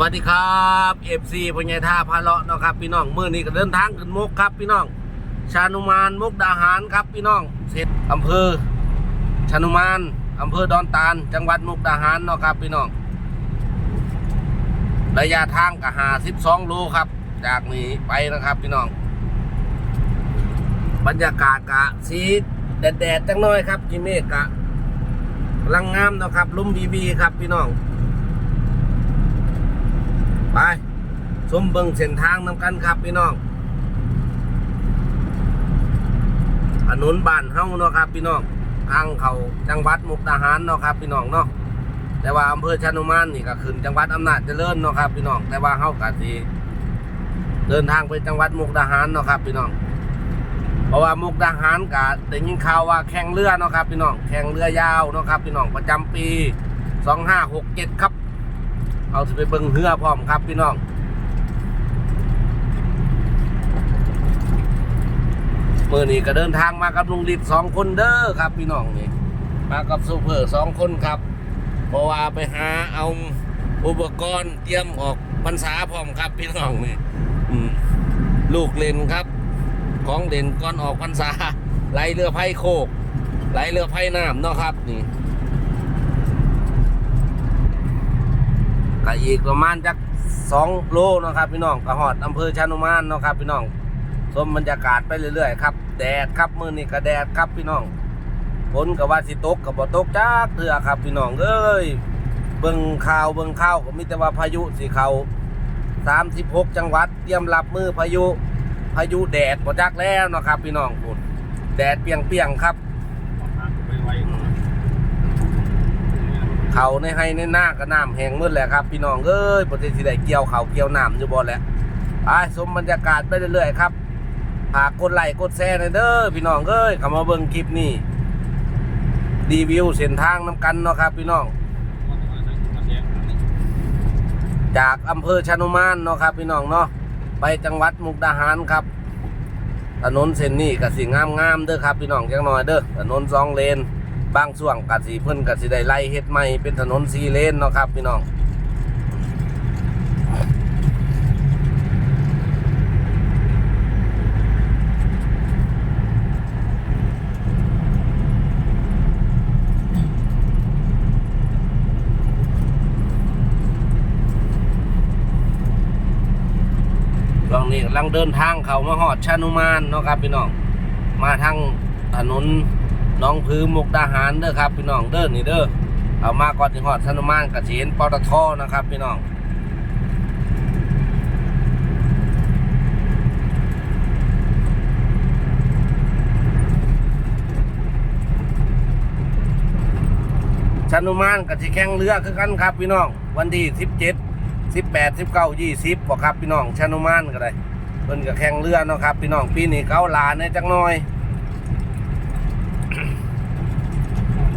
วัสดีครับเอฟซีพญายท่าพาเลาะเนาะครับพี่น้องเมื่อนี้ก็เดินทางขึ้นมุกครับพี่น้อง ชานุมานมุกดาหารครับพี่น้องเสร็จอำเภอ ชานุมานอำเภอดอนตาล จังหวัดมุกดาหารเนาะครับพี่น้อง ระยะทางก็หาสิบสองโลครับ จากนี้ไปนะครับพี่น้อง บรรยากาศกะสีแดดๆจังน้อยครับจิเมฆกะกำลังงามเนาะครับลุ่มบีบีครับพี่น้อง ไปชมเบิ่งเส้นทางนำกันครับพี่น้องถนนบ้านเฮาเนาะครับ พี่น้องทางเขาจังหวัดมุกดาหารเนาะครับ พี่น้องเนาะแต่ว่าอำเภอชานุมานนี่ก็ขึ้นจังหวัดอำนาจเจริญเนาะครับ พี่น้องแต่ว่าเฮากะสิเดินทางไปจังหวัดมุกดาหารเนาะครับ พี่น้อง เพราะว่ามุกดาหารกะได้ยินข่าวว่าแข่งเรือเนาะครับ พี่น้องแข่งเรือยาวเนาะครับ พี่น้องประจำปี 2567 ครับ เอาสิไปเบิ่งเรือพร้อมครับพี่น้องเมื่อนี้ก็เดินทางมากับลุงฤทธิ์สองคนเด้อครับ พี่น้องนี่มากับซูเปอร์สองคนครับ เพราะว่าไปหาเอาอุปกรณ์เตรียมออกพรรษาพร้อมครับ พี่น้องนี่ลูกเล่นครับ ของเด่นก่อนออกพรรษาไหลเรือไผ่โคกไหลเรือไผ่น้ำเนาะครับ นี่ อีกประมาณจักสองโลนะครับพี่น้องกระหอดอำเภอชานุมานนะครับพี่น้องชมบรรยากาศไปเรื่อยๆครับแดดครับมือนี้ก็แดดครับพี่น้องฝนก็ว่าสิตกก็บ่ตกจักเทื่อครับพี่น้องเอ้ยเบิ่งข่าวเบิ่งข่าวก็มีแต่ว่าพายุสิเข้า36จังหวัดเตรียมรับมือพายุพายุแดดบ่จักแล้วนะครับพี่น้องพุ่นแดดเปียงๆครับ เขาในให้ในหน้าก็น้ำแห้งมืดแหละครับ พี่น้องเอ้ยประเทศที่ได้เกี่ยวเขาเกี่ยวน้ำอยู่บ่แหละไปชมบรรยากาศไปเรื่อยๆครับฝากกดไลค์กดแชร์หน่อยเด้อพี่น้องเอ้ยเข้ามาเบิ่งคลิปนี้รีวิวเส้นทางน้ำกันเนาะครับ พี่น้อง จากอำเภอชานุมานเนาะครับ พี่น้องเนาะไปจังหวัดมุกดาหารครับถนนเส้นนี้ก็สิงามๆเด้อครับ พี่น้องจังหน่อยเด้อถนนสองเลน บางช่วงกัดสีเพิ่นกัดสิได้ไล่เฮ็ดใหม่เป็นถนนซีเลนเนาะครับพี่น้องตอนนี้กำลังเดินทางเขามาหอดชานุมานเนาะครับพี่น้องมาทางถนน น้องพื้มุกดาหารเด้อครับ พี่น้องเด้อนี่เด้อเอามาก่อนถึงหอดชนุมานกระเฉียนปตทนะครับ พี่น้องชนุมานกับที่แข่งเรือคือกันครับพี่น้อง วันที่สิบเจ็ดสิบแปดสิบเก้ายี่สิบบอกครับพี่น้องชนุมานก็ได้เพิ่นกับแข่งเรือเนาะครับ พี่น้องปีนี้เก้าลานในจักน่อย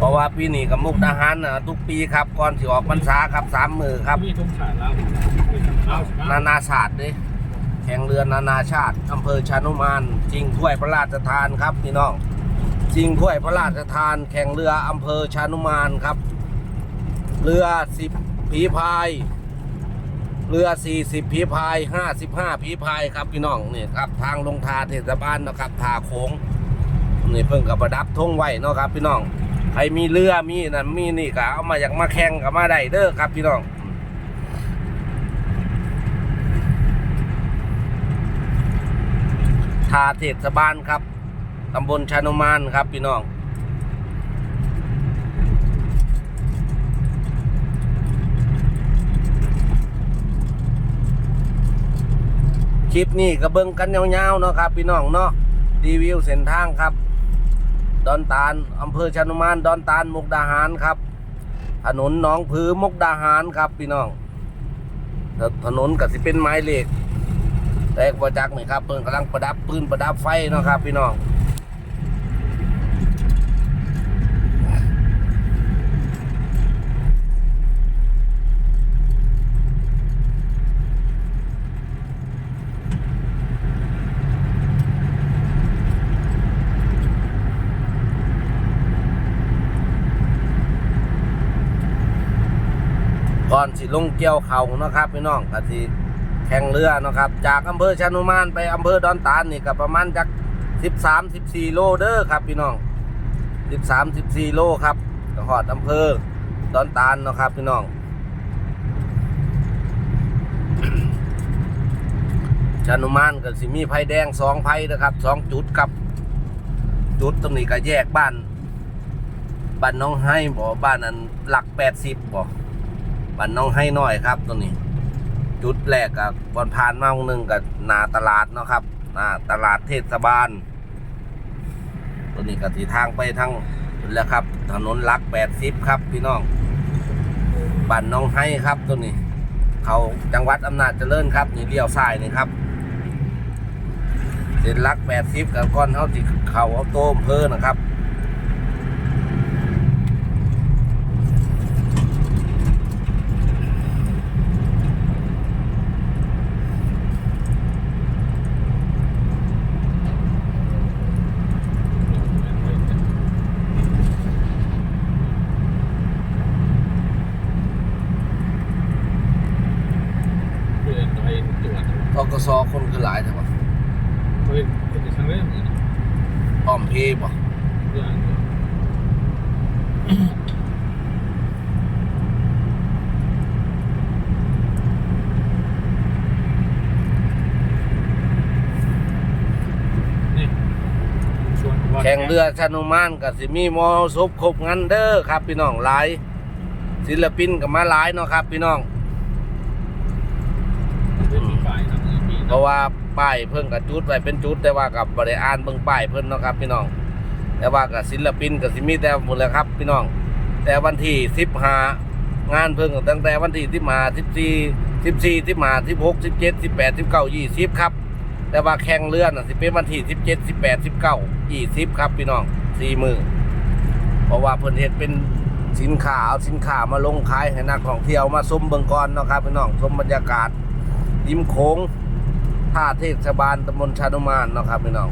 เพราะว่าปีนี้กับมุกดาหารนะทุกปีครับก่อนที่ออกพรรษาครับสามมือครับ มีทุกชาติแล้วมีทั้งข้าวนะนานาชาติเด้แข่งเรือนานาชาติอำเภอชานุมานจริงถ้วยพระราชทานครับพี่น้องจริงถ้วยพระราชทาน แข่งเรืออำเภอชานุมานครับ เรือสิบผีพาย เรือสี่สิบผีพายห้าสิบห้าผีพายครับพี่น้องนี่ครับทางลงทาเทศบาลนะครับทาโค้งนี่เพิ่งกับประดับธงไว้เนาะครับพี่น้อง ใครมีเรือมีนั่นมีนี่ก็เอามาอยากมาแข่งกับมาได้เด้อครับพี่น้องทาเทศบาลครับตำบลชานุมานครับพี่น้องคลิปนี้ก็เบิ่งกันยาวๆเนาะครับ พี่น้องเนาะรีวิวเส้นทางครับ ดอนตาลอำเภอชนุมาน ดอนตาลมุกดาหารครับ ถนนหนองผือมุกดาหารครับพี่น้อง ถนนกับสิเป็นไม้เหล็กแตกประจักไหมครับเพิ่นกำลังประดับปืนประดับไฟเนาะครับพี่น้อง อนสิลงเกี่ยวเขานะครับพี่น้องก็สิแข่งเรือนะครับ จากอำเภอชานุมานไปอำเภอดอนตาลนี่ก็ประมาณจาก13 14 โลเด้อครับพี่น้อง 13 14 โลครับก็ฮอดอำเภอดอนตาลนะครับพี่น้องชานุมานก็สิมีไผ่แดงสองไผ่นะครับสองจุดครับ จุดตรงนี้ก็แยกบ้าน บ้านน้องให้บ่บ้านนั้นหลักแปดสิบบ่ บ้านน้องให้น้อยครับตรงนี้ จุดแรกกับบอนผ่านมาหนึ่งกับนาตลาดเนาะครับนาตลาดเทศบาล ตัวนี้ก็ที่ทางไปทางแล้วครับ ถนนลักแปดสิบครับ พี่น้องบ้านน้องให้ครับตัวนี้ เขาจังหวัดอำนาจเจริญครับ นี่เลี้ยวซ้ายนี่ครับเส้นลักแปดสิบกับก้อนเขาที่เขาเอาโต้มเพอนะครับ เพื่อนไปตร วจทกสคนคือหลายแต่ว่าเพื่อนเป็นครั้งแรกเหมือนกันอ้อมเพย์บ่เพื่อนนี่ชวนว่าแข่งเรือชานุมานกับสิมีมอซบครบงันเด้อครับ พี่น้องหลายศิลปินกับมาหลายเนาะครับ พี่น้อง เป็นมีฝ่ายทางอื่นมี เพราะว่าป้ายเพิ่งกับจุดไว้เป็นจุด แต่ว่ากับบริอ่านเบิ่งป้ายเพิ่นเนาะครับพี่น้อง แต่ว่ากับศิลปินกับสิมีแต่หมดเลยครับพี่น้อง แต่วันที่สิบห้างานเพิ่งตั้งแต่วันที่สิบห้าสิบสี่สิบสี่สิบห้าสิบหกสิบเจ็ดสิบแปดสิบเก้ายี่สิบครับ แต่ว่าแข่งเรือนสิเป็นวันที่สิบเจ็ดสิบแปดสิบเก้ายี่สิบครับพี่น้องสี่มือเพราะว่าเพิ่นเฮ็ดเป็นสินค้าเอาสินค้ามาลงขายให้นักท่องเที่ยวมาชมเบิ่งก่อนเนาะครับพี่น้องชมบรรยากาศริมโขง ท่าเทศบาลตำบลชานุมานเนาะครับพี่น้อง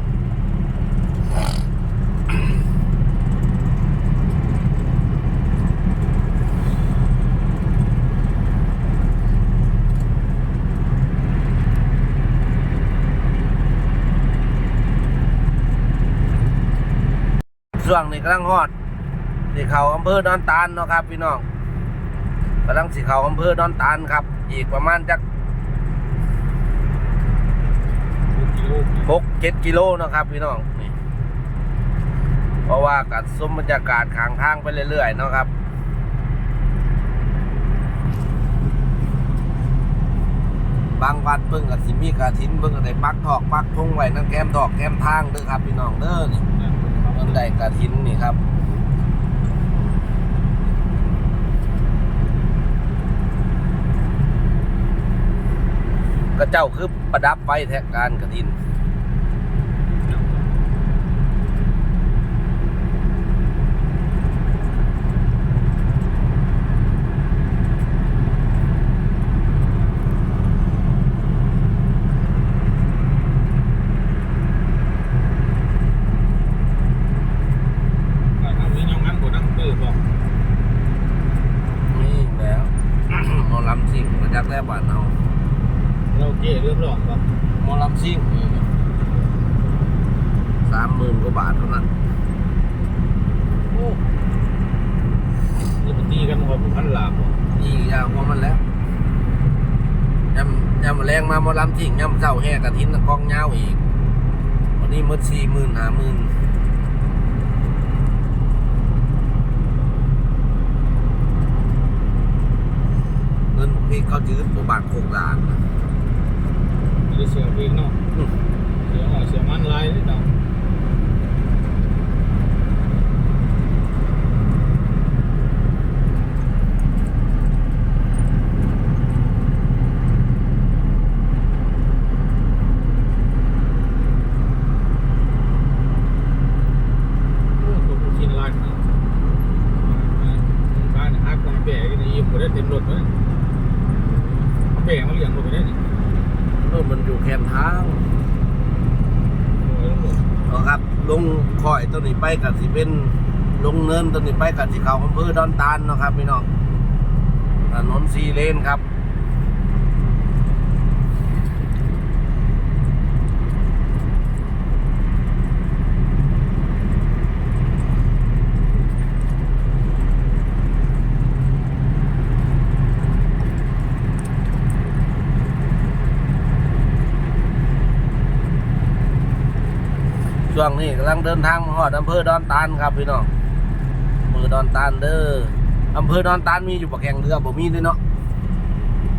ช่วงนี้กำลังฮอดสิเขาอำเภอดอนตาลเนาะครับ พี่น้องกำลังสิเขาอำเภอดอนตาลครับ อีกประมาณจักโล หกเจ็ดกิโลนะครับพี่น้องนี่เพราะว่ากัดสมบรรยากาศข้างทางไปเรื่อยๆนะครับบางวัดเพิ่งกับสิมีกระถินเพิ่งก็ได้ปักทอกปักทงไว้นั่งแก้มดอกแก้มทางเด้อครับพี่น้องเด้อนี่เพิ่นได้กระถินนี่ครับก็เจ้าคือประดับไฟแทกการกระถิน ทำนี้ยังงั้นกดนั่งตื้อบอก นี่แล้ว หมอลำซิ่งมาจากแรกบ้านเอา เราเก๋เรื่องหลอกบอก หมอลำซิ่งสามหมื่นกว่าบาทเท่านั้น โอ้ยมันตีกันหมดพันลาบบอก นี่ยาวกว่ามันแล้วยำยำแรงมาหมอลำซิ่ง ยำเจ้าแห่กระทินกองเงาวอีก วันนี้หมืดสี่หมื่นห้าหมื่นเงินพี่เขาจืดประบาทโคกลานมีเสียงเพลงเนาะเสียงเสียงมันลายนี่เนาะ โอ้ตัวผู้ชินลานนี่บ้านฮักของแบกนี่ยิ้มบ่ได้เต็มรถเลยแบกมาเลี้ยงรถไปได้นี่ เออมันอยู่แคมทาง โอ้ยรถ เอาครับ ลงคอยตัวนี้ไป กับสิเป็นลงเนินตอนนี้ไปกับสิเขาอำเภอดอนตาลนะครับพี่น้องถนนซีเลนครับ ช่วงนี้กำลังเดินทางมาฮอดอำเภอดอนตานครับพี่น้องอำเภอดอนตานเด้ออำเภอดอนตานมีอยู่ปะแข่งเรือบ่มีด้วยเนาะ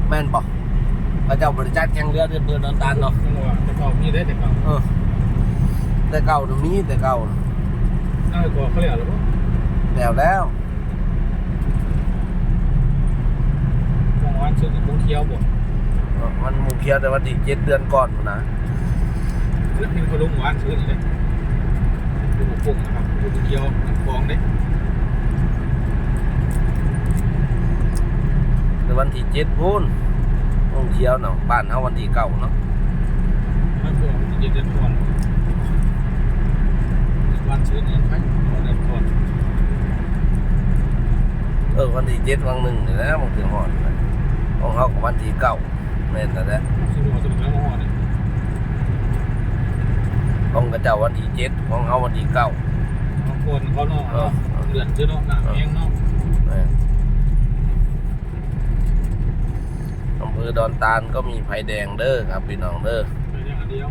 แม่นบ่พระเจ้าบริจาคแข่งเรือที่อำเภอดอนตานเนาะจังหวะแต่เก่ามีได้แต่เก่าเออแต่เก่าน่ะมีแต่เก่าน่ะน่าจะก่อเขาเรียกอะไรวะแล้วแล้วมองวันซื้อบุ้งเคี้ยวบ่เออมันหมูเคียวแต่วันที่เจ็ดเดือนก่อนพุ่นนะซื้อพิมพ์พลุงวันซื้อนี่เลย ดูปุ่งนะครับดูกเคี้ยวน้ำฟองเด้แต่วันที่เจ็ดพูนหมูเคียวเนาะบ้านเฮาวันที่เก้าเนาะมันตัวมันเย็นเดือนก่อนวันซื้อนี่ไปเดือนก่อนเออวันที่เจ็ดวันหนึ่งเนี่แหละมันถึงฮอดของเฮาก็วันที่เก้าแม่นแต่ละซื้อหัวตัวแล้วห่อเนี่ย ของกระเจ้าวันที่เจ็ดของเฮาวันที่เก้าบางคนเขาเนาะเนาะเดือนซื้อเนาะหนังแห้งเนาะแม่นอำเภอดอนตาลก็มีไผ่แดงเด้อครับพี่น้องเด้อไปอย่างเดียว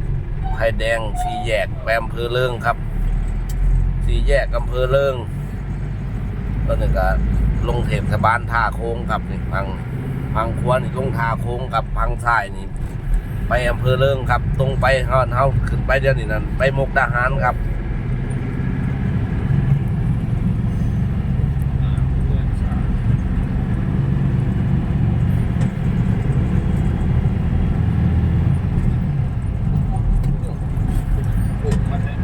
ไผ่แดงสีแยกแปมอำเภอเลิงครับ สีแยกอำเภอเลิงก็นี่ก็ลงเทพสบานท่าโค้งครับนี่พังพังควนนี่ลงท่าโค้งกับพังซ้ายนี่ ไปอำเภอเลิงครับ ตรงไปเฮาเฮาขึ้นไปเดี๋ยวนี้นั่นไปมุกดาหารครับ เดือนสามโอ้มันเนี่ย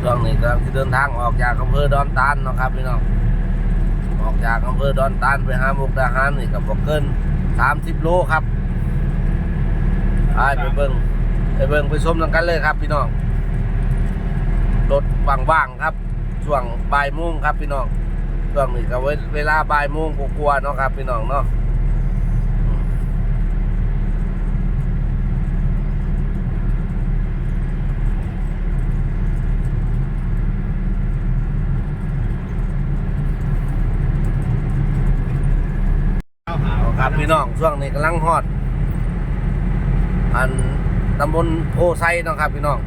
เรื่องนี้กำลังจะ เดินทางออกจากอำเภอดอนตาลเนะครับพี่น้องออกจากอำเภอดอนตาลไปหามุกดาหารนี่ก็บอกเกินสามสิบโลครับไปเบิ้งไปเบิ้งไปชมนังกันเลยครับ พี่น้องรถว่างๆครับช่วงบ่ายโมงครับพี่น้องช่วงนี้ก็เวเวลาบ่ายโมงกลัวๆเนาะครับพี่น้องเนาะอืมเอา ครับพี่น้องช่วงนี้กำลังฮอด อันตำบลโพไซนะครับพี่น้อง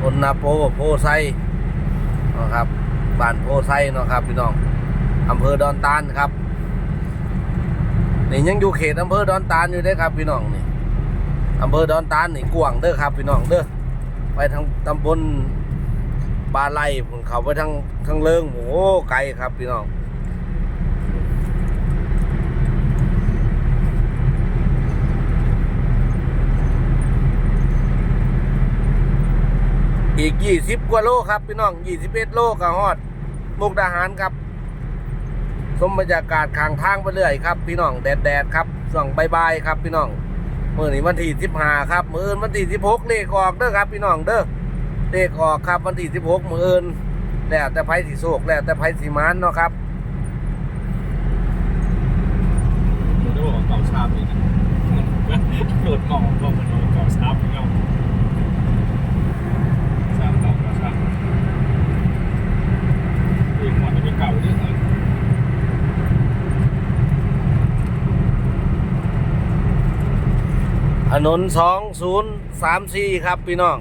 พลนาโปโพไซนะครับบ้านโพไซนะครับพี่น้องอำเภอดอนตาลครับนี่ยังอยู่เขตอำเภอดอนตาลอยู่เด้ครับพี่น้องนี่อำเภอดอนตาลนี่กว้างเด้อครับพี่น้องเด้อไปทางตำบลบาไลผมเขาไปทางทางเลิงโอ้ไกลครับพี่น้อง อีกยี่สิบกว่าโลครับพี่น้องยี่สิบเอ็ดโลกับฮอด มุกดาหารครับ สมบรรยากาศข้างทางไปเรื่อยครับ พี่น้องแดดแดดครับส่วงบายๆครับ พี่น้องมื่อนี้วันที่สิบห้าครับมื่ออื่นวันที่สิบหกเลขออกเด้อครับ พี่น้องเด้อเลขออกครับวันที่สิบหกมื่ออื่นแล้วแต่ไพ่สีโศกแล้วแต่ไพ่สีมานเนาะครับผมจะบอกเก่าชาบนี่นะโดดหมองก็เหมือนเก่าชาบเงาชาบเก่าชาบเก่าเรื่องเลยถนนสองศูนย์สามสี่ครับพี่น้อง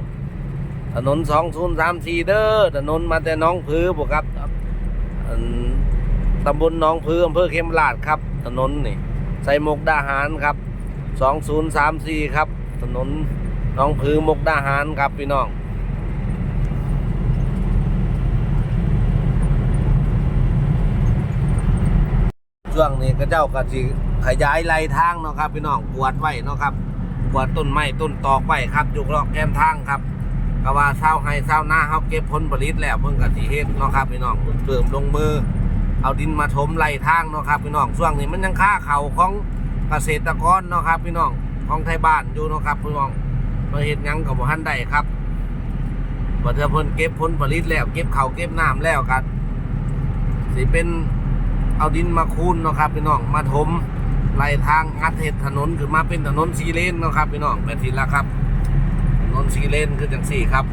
ถนนสองศูนย์สามสี่เด้อ ถนนมาแต่น้องผือบุครับตำบลน้องผืออำเภอเขมราชครับ ถนนนี่ใส่มกดาหารครับสองศูนย์สามสี่ครับ ถนนน้องผือมกดาหารครับพี่น้อง ช่วงนี้ก็เจ้าก็สิขยายไหลทางเนาะครับ พี่น้องกวดไว้เนาะครับกวดต้นไม้ต้นตอกไว้ครับอยู่รอบแก้มทางครับก็ว่าเศร้าให้เศร้าหน้าเฮาเก็บผลผลิตแล้วเพิ่นก็สิเฮ็ดเนาะครับพี่น้องเริ่มลงมือ เอาดินมาถมไหลทางเนาะครับพี่น้องช่วงนี้มันยังค่าเข่าของเกษตรกรเนาะครับ พี่น้องของไทยบ้านอยู่เนาะครับพี่น้องมาเฮ็ดยังก็บ่ทันได้ครับบ่เทื่อเพิ่นเก็บผลผลิตแล้ว เก็บเข้าเก็บน้ำแล้วกันสิเป็น เอาดินมาคูนเนาะครับพี่น้องมาถมไหลทางอัดเห็ดถนนคือมาเป็นถนนสีเลนเนาะครับพี่น้องแบบนี้ละครับ ถนนสีเลนคือจังสี่ครับ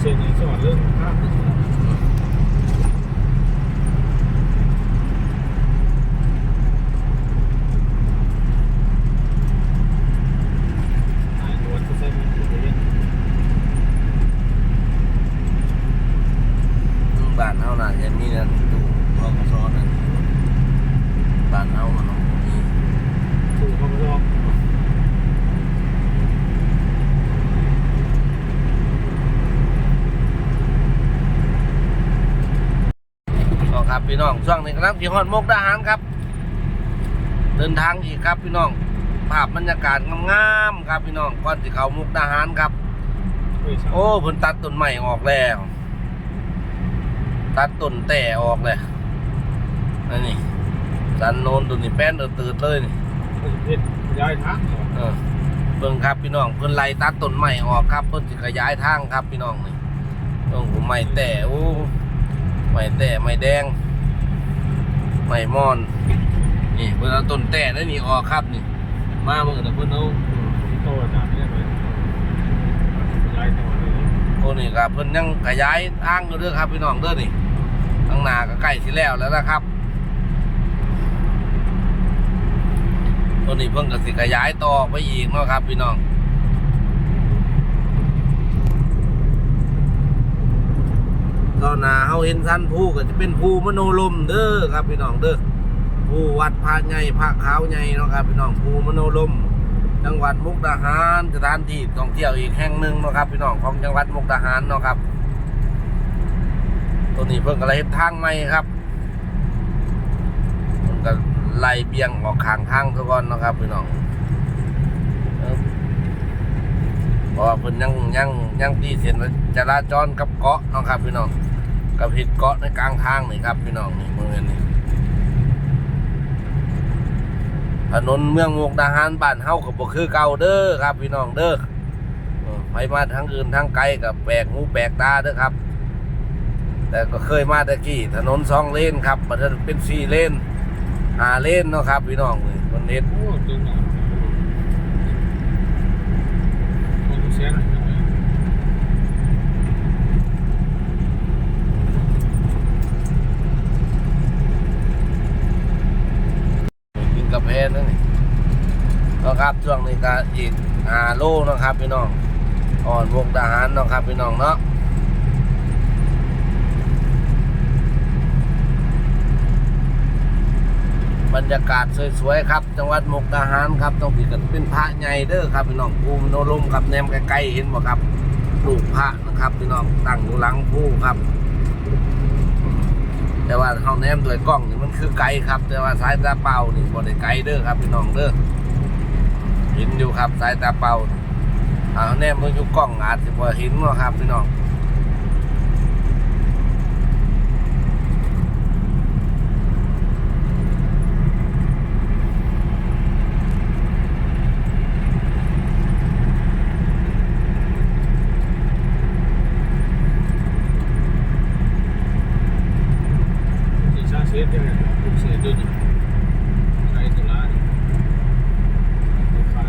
เช่นในจังหวัดเรื่องภาพถ่ายรวนก็ใส่ไม่ถูกเลย บ้านเฮาน่ะจะมีนะตู้ทกสนั่นบ้านเฮามันมี ถูกเขาไม่ชอบ ก็ ครับพี่น้องช่วงนี้กำลังที่ฮอดมุกดาหารครับ เดินทางอีกครับพี่น้อง ภาพบรรยากาศงามๆครับพี่น้องก่อนที่เขามุกดาหารครับเฮ้ยชอบโอ้เพิ่นตัดต้นใหม่ออกแล้ว ตัดต้นแต่ออกเลยนั่นนี่สันโนนตัวนี้แป้นเดือดตืดเลยนี่เห็นย้ายทักเหรอเออเพิ่งครับพี่น้องเพิ่นไล่ตัดต้นใหม่ออกครับ เพิ่นสิขยายทางครับพี่น้องนี่ต้องหูใหม่แต่โอ้ ใหม่แต่ใหม่แดงใหม่มอน นี่เพิ่นเอาต้นแต่นั่นนี่ออกครับนี่ มาเมื่อแต่เพิ่นเอาโตจานนี่เลยย้ายตัวเลยโอ้นี่ครับเพิ่นยังขยายทางอยู่เด้อครับพี่น้องเด้อนี่ข้างหน้าก็ใกล้สิแล้วแล้วนะครับตัวนี้เพิ่นก็สิขยายต่อไปอีกเนาะครับพี่น้อง ก็นหนาเฮาเห็นสันภูก็จะเป็นภูมโนลมเด้อครับพี่น้องเด้อภูวัดพระใหญ่พระขาวใหญ่เนาะครับพี่น้องภูมโนลมจังหวัดมุกดาหารสถานที่ท่องเที่ยวอีกแห่งหนึ่งเนาะครับ พี่น้องของจังหวัดมุกดาหารเนาะครับ ตัวนี้เพิ่งกระเฮ็ดทางใหม่ครับเพิ่นก็ไล่เบี่ยงออกข้างทางซะก่อนเนาะครับพี่น้องเออเพราะว่าเพิ่นยังยังยังตีเส้นจราจรกับเกาะเนาะครับพี่น้อง กับผิดเกาะในกลางทางนี่ครับพี่น้องนี่เมืองนี้ถนนเมืองมุกดาหารบ้านเฮาก็บ่คือเก่าเด้อครับ พี่น้องเด้อไปมาทางอื่นทางไกลกับแปลกหูแปลกตาเด้อครับ แต่ก็เคยมาตะกี้ถนนสองเลนครับบันี้เป็นสี่เลนห้าเลนเนาะครับ พี่น้องนี่มันเฮ็ด โอ้ดึงอะโอ้เสียง กินกาแฟนั่นนี่เนะครับช่วงนี้ก็อีกหาโลเนะครับพี่น้องอ่อนมุกดาหารนะครับพี่น้องเนาะบรรยากาศสวยๆครับ จังหวัดมุกดาหารครับต้องผิดกันเป็นพระใหญ่เด้อครับพี่น้องภูมิโนรมครับแนมใกล้ๆเห็นบ่ครับลูกพระนะครับพี่น้องตั้งอยู่หลังภูครับ แต่ว่าเฮาแนมด้วยกล้องนี่มันคือไกลครับ แต่ว่าสายตาเปล่านี่บ่ได้ไกลเด้อครับพี่น้องเด้อ เห็นอยู่ครับสายตาเปล่าเอาแนมลงอยู่กล้องอาจสิบ่เห็นเนาะครับพี่น้อง ที่ชาเสียได้เลยลูกเสียด้วยนี่ใช้ตุลาเนี่ยขาด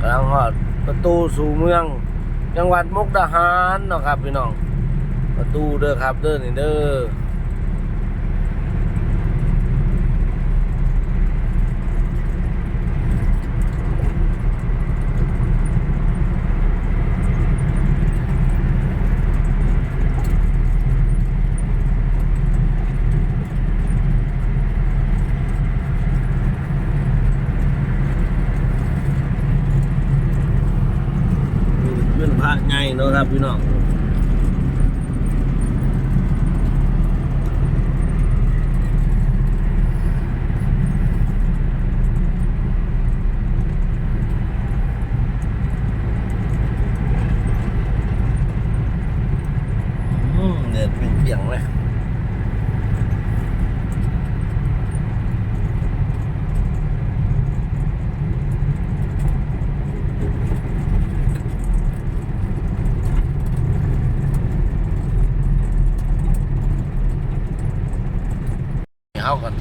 กำลังฮอด ประตูสู่เมือง จังหวัดมุกดาหารเนาะครับพี่น้องประตูเด้อครับเด้อนี่เด้อ พี่น้องอืมเดือดเปรียงๆเลย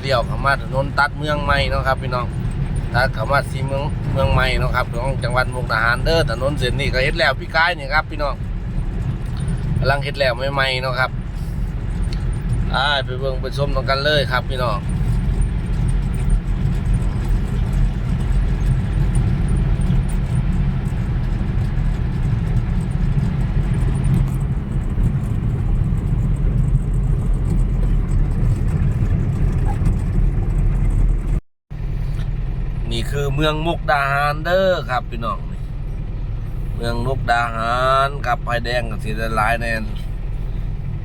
เลี้ยวเขามาถนนตัดเมืองใหม่เนาะครับพี่น้องตัดเขามาสีเมืองเมืองใหม่เนาะครับของจังหวัดมุกดาหารเด้อถนนเส้นนี้ก็เฮ็ดแล้วพี่กายนี่ครับพี่น้องกำลังเฮ็ดแล้วใหม่ๆเนาะครับอ่าไปเบิ่งไปชมตรงกันเลยครับพี่น้อง นี่คือ เมืองมุกดาหารเด้อครับพี่น้องนี่เมืองมุกดาหารกับไฟแดงกับสีดลายแน่น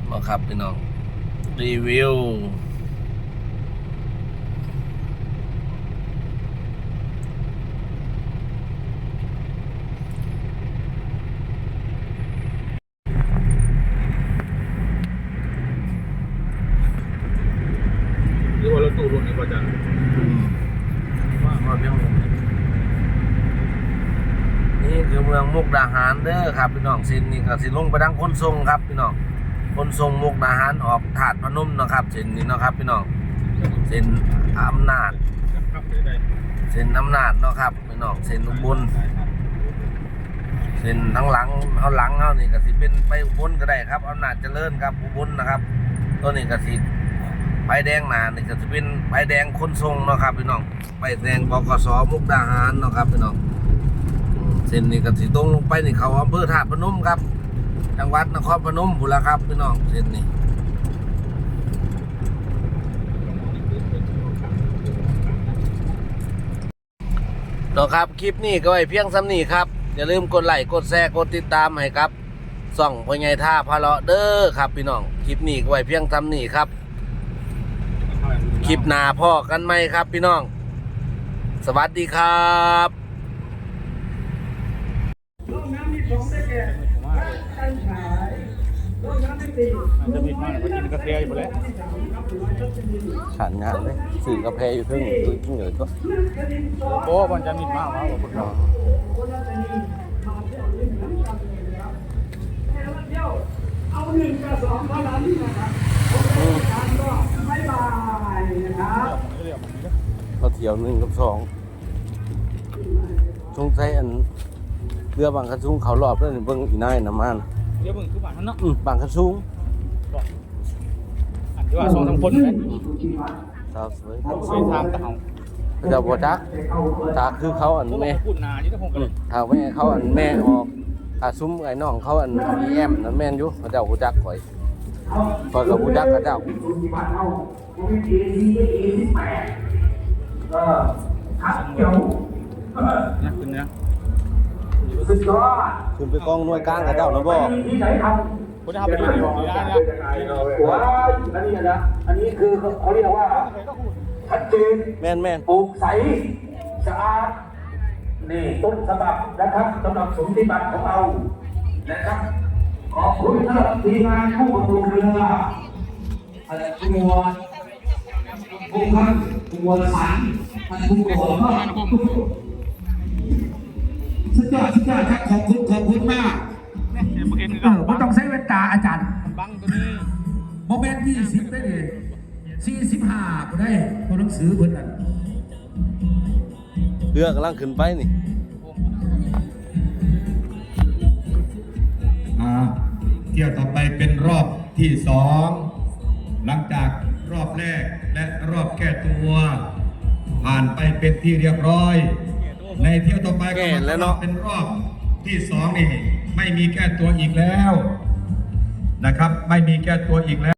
มาครับพี่น้องรีวิว หรือว่ารถตู้รุ่นนี้ก็จะ ว่าว่าเพียงนี่คือ เมืองมุกดาหารเด้อครับพี่น้องสินนี่ก็สิลงไปทางคนทรงครับพี่น้องคนทรงมุกดาหารออกถาดพนมเนาะครับสินนี่เนาะครับพี่น้องสินอำนาจส้นอำนาจเนาะครับพี่น้องส้นอุบลส้นทั้งหลังเอาหลังเอานี่ก็สิเป็นไปอุบลก็ได้ครับอำนาจเจริญครับอุบลนะครับ ตัวนี้ก็สิไปแดงหนานี่ก็สิเป็นไปแดงคนทรงเนาะครับพี่น้องไปแดงบกสมุกดาหารเนาะครับพี่น้อง ส้นนี้ก็สิตรงลงไปนี่เขาอำเภอธาตุพนมครับ จังหวัดนครพนมพุ่นละครับพี่น้องเส้นนี้นะครับคลิปนี้ก็ไว้เพียงซ้ำนี้ครับ อย่าลืมกดไลค์กดแชร์กดติดตามให้ครับส่องพ่อใหญ่ท่าพาเลาะเด้อครับ พี่น้องคลิปนี้ก็ไว้เพียงซ้ำนี้ครับ คลิปหน้าพ่อกันไหมครับ พี่น้อง สวัสดีครับ จะมีมาไปกินกาแฟอยู่แล้วขันงานเลยสื่อกาแฟอยู่ทึ่งทึ่งเหนือก็โอ้มันจะมีมากวะบอกเราเอาหนึ่งกับสองเท่านั้นนะครับการก็บ๊ายบายนะครับเราเที่ยวหนึ่งกับสองสงสัยอันเรือบางกระซุงเขารอบแล้วนี่เบิ่งอีนายน้ำมันเดี๋ยวมึงคือบ้านนั้นเนาะอืมบางกระซุง อันที่ว่าสองทั้งคนไหมสาวสวยสวยทางตะเฮาเขาจะบ่จักตาคือเขาอันพวกแม่พูดนานี่ต้องคงกันเลยถ้าแม่เขาอันแม่ออกอาซุ้มไอ้น้องเขาอันอีแอมนั่นแม่นอยู่เขาเจ้าบ่จักข่อยข่อยก็บ่จักเขาเจ้าครับเดี๋ยวนะคุณนะสุดยอดขึ้นไปกองหน่วยกลางเขาเจ้านะบ่ที่ไหนท คุณจะทำไปดูดีได้นะำว้ายอันนี้นะอันนี้คือเขาเรียกว่าชัดเจนแม่นแม่นโปร่งใสสะอาดนี่ต้นฉบับนะครับสำหรับสมธิบัติของเรานะครับขอบคุณสำหรับทีมงานผู้ประตูเรืออะไรคุณวัวผู้พันคุณวัวสันท่านผู้ประกอบสุดยอดสุดยอดครับขอบคุณขอบคุณมากเดี๋ยวเมื่อกี้เออไม่ต้องใช้เว ลาอาจารย์บังตัวนี้โมเมนต์ยี่สิบได้เลยสี่สิบห้าก็ได้ตัวหนังสือเพิ่นนั่นเรือกำลังขึ้นไปนี่อ่าเที่ยวต่อไปเป็นรอบที่สองหลังจากรอบแรกและรอบแก้ตัว ผ่านไปเป็นที่เรียบร้อย ในเที่ยวต่อไปก็แก่แล้วเนาะเป็นรอบที่สองนี่ไม่มีแก้ตัวอีกแล้ว นะครับ ไม่มีแก้ตัวอีกแล้ว